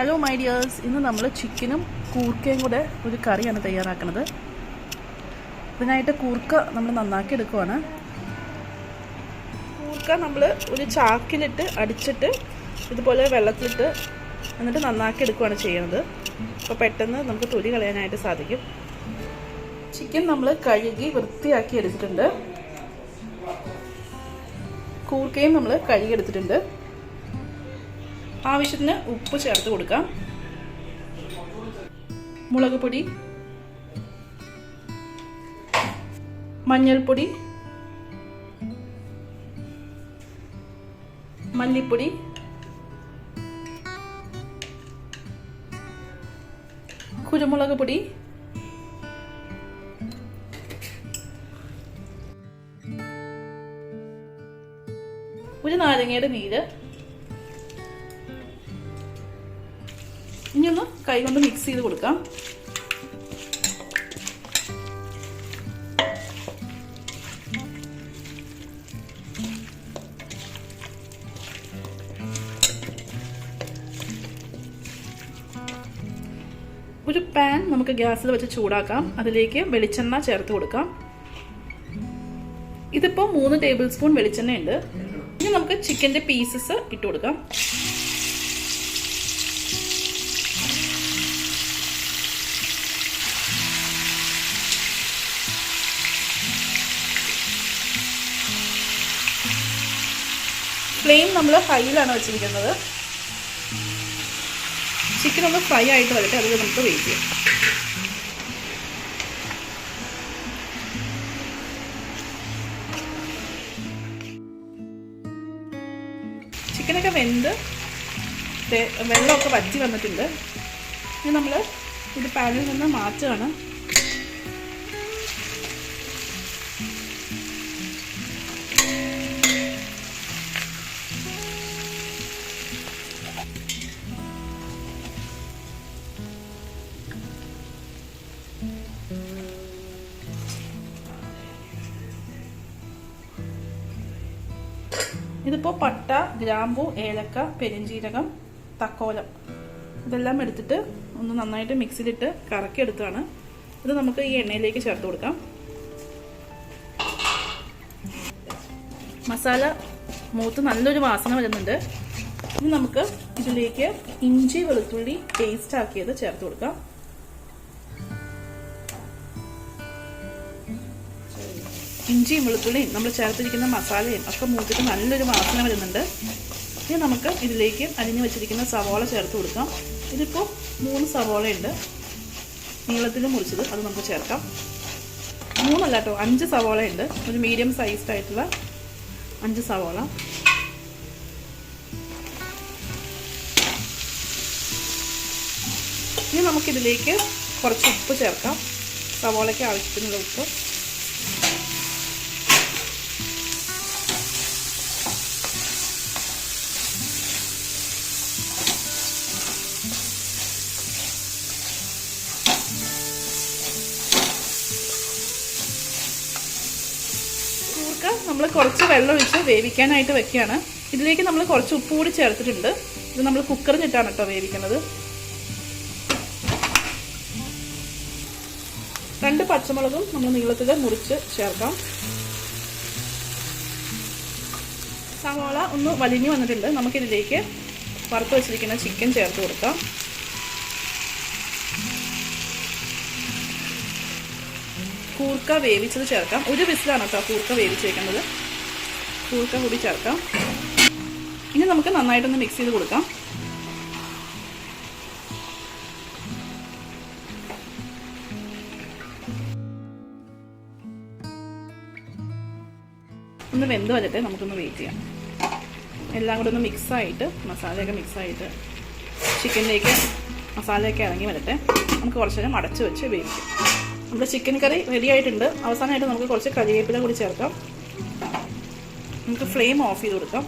Hello my dears ഇന്ന് നമ്മൾ ചിക്കനും കൂർക്കയും കൂടെ ഒരു കറിയാണ് തയ്യാറാക്കുന്നത്. ഇതിനായിട്ട് കൂർക്ക നമ്മൾ നന്നാക്കി എടുക്കുവാണ്. കൂർക്ക നമ്മൾ ഒരു ചാക്കിലിട്ട് അടിച്ചിട്ട് ഇതുപോലെ വെള്ളത്തിലിട്ട് എന്നിട്ട് നന്നാക്കി എടുക്കുവാണ് ചെയ്യുന്നത് അപ്പോൾ പെട്ടെന്ന് നമുക്ക് തൊലി കളയാനായിട്ട് സാധിക്കും. ചിക്കൻ നമ്മൾ കഴുകി വൃത്തിയാക്കി എടുത്തിട്ടുണ്ട്. കൂർക്കയും നമ്മൾ കഴുകി എടുത്തിട്ടുണ്ട്. ആവശ്യത്തിന് ഉപ്പ് ചേർത്ത് കൊടുക്കാം. മുളക് പൊടി മഞ്ഞൾപ്പൊടി മല്ലിപ്പൊടി കുരുമുളക് പൊടി ഒരു നാരങ്ങയുടെ നീര് ഇനി ഒന്ന് കൈകൊണ്ട് മിക്സ് ചെയ്ത് കൊടുക്കാം. ഒരു പാൻ നമുക്ക് ഗ്യാസിൽ വെച്ച് ചൂടാക്കാം. അതിലേക്ക് വെളിച്ചെണ്ണ ചേർത്ത് കൊടുക്കാം. ഇതിപ്പോൾ മൂന്ന് ടേബിൾ സ്പൂൺ വെളിച്ചെണ്ണ ഉണ്ട് ഇനി നമുക്ക് ചിക്കന്റെ പീസസ് ഇട്ട് കൊടുക്കാം. ഫ്ലെയിം നമ്മൾ ഹൈയിലാണ് വെച്ചിരിക്കുന്നത്. ചിക്കൻ ഒന്ന് ഫ്രൈ ആയിട്ട് വരട്ടെ അത് നമുക്ക് വെയിറ്റ് ചെയ്യാം. ചിക്കനൊക്കെ വെന്ത് വെള്ളമൊക്കെ വറ്റി വന്നിട്ടുണ്ട്. ഇനി നമ്മൾ ഇത് പാനിൽ നിന്ന് മാറ്റുകയാണ്. ഇതിപ്പോൾ പട്ട ഗ്രാമ്പൂ ഏലക്ക പെരിഞ്ചീരകം തക്കോലം. ഇതെല്ലാം എടുത്തിട്ട് ഒന്ന് നന്നായിട്ട് മിക്സിയിലിട്ട് കറക്കി എടുത്താണ് ഇത് നമുക്ക് ഈ എണ്ണയിലേക്ക് ചേർത്ത് കൊടുക്കാം. മസാല മൂത്ത് നല്ലൊരു വാസന വരുന്നുണ്ട്. ഇനി നമുക്ക് ഇതിലേക്ക് ഇഞ്ചി വെളുത്തുള്ളി പേസ്റ്റ് ആക്കിയത് ചേർത്ത് കൊടുക്കാം. ഇഞ്ചിയും വെളുത്തുള്ളിയും നമ്മൾ ചേർത്തിരിക്കുന്ന മസാലയും ഒക്കെ മൂത്തിട്ട് നല്ലൊരു വാസന വരുന്നുണ്ട്. ഇനി നമുക്ക് ഇതിലേക്ക് അരിഞ്ഞു വെച്ചിരിക്കുന്ന സവോള ചേർത്ത് കൊടുക്കാം. ഇതിപ്പോൾ മൂന്ന് സവോളയുണ്ട്. നീളത്തിൽ മുറിച്ചത് അത് നമുക്ക് ചേർക്കാം. മൂന്നല്ല കേട്ടോ അഞ്ച് സവോളയുണ്ട്. ഒരു മീഡിയം സൈസ്ഡ് ആയിട്ടുള്ള അഞ്ച് സവോള. ഇനി നമുക്കിതിലേക്ക് കുറച്ച് ഉപ്പ് ചേർക്കാം. സവോളയ്ക്ക് ആവശ്യത്തിനുള്ള ഉപ്പ്. നമ്മൾ കുറച്ച് വെള്ളം ഒഴിച്ച് വേവിക്കാനായിട്ട് വെക്കുകയാണ്. ഇതിലേക്ക് നമ്മൾ കുറച്ച് ഉപ്പ് കൂടി ചേർത്തിട്ടുണ്ട്. ഇത് നമ്മൾ കുക്കറിഞ്ഞിട്ടാണ് കേട്ടോ വേവിക്കുന്നത്. രണ്ട് പച്ചമുളകും നമ്മൾ നീളത്തിൽ മുറിച്ച് ചേർക്കാം. സവാള ഒന്ന് വലിഞ്ഞു വന്നിട്ടുണ്ട്. നമുക്കിതിലേക്ക് വറുത്ത് വെച്ചിരിക്കുന്ന ചിക്കൻ ചേർത്ത് കൊടുക്കാം. കൂർക്ക വേവിച്ചത് ചേർക്കാം. ഒരു വിസിലാണ് കേട്ടോ കൂർക്ക വേവിച്ചേക്കുന്നത്. കൂർക്ക കൂടി ചേർക്കാം. ഇനി നമുക്ക് നന്നായിട്ടൊന്ന് മിക്സ് ചെയ്ത് കൊടുക്കാം. ഒന്ന് വെന്ത് വരട്ടെ നമുക്കൊന്ന് വെയിറ്റ് ചെയ്യാം. എല്ലാം കൂടെ ഒന്ന് മിക്സായിട്ട് മസാലയൊക്കെ മിക്സായിട്ട് ചിക്കനിലേക്ക് മസാലയൊക്കെ ഇറങ്ങി വരട്ടെ. നമുക്ക് കുറച്ച് നേരം അടച്ചു വെച്ച് വേവിക്കാം. നമ്മുടെ ചിക്കൻ കറി റെഡി ആയിട്ടുണ്ട്. അവസാനമായിട്ട് നമുക്ക് കുറച്ച് കറിവേപ്പില കൂടി ചേർക്കാം. നമുക്ക് ഫ്ലെയിം ഓഫ് ചെയ്ത് കൊടുക്കാം.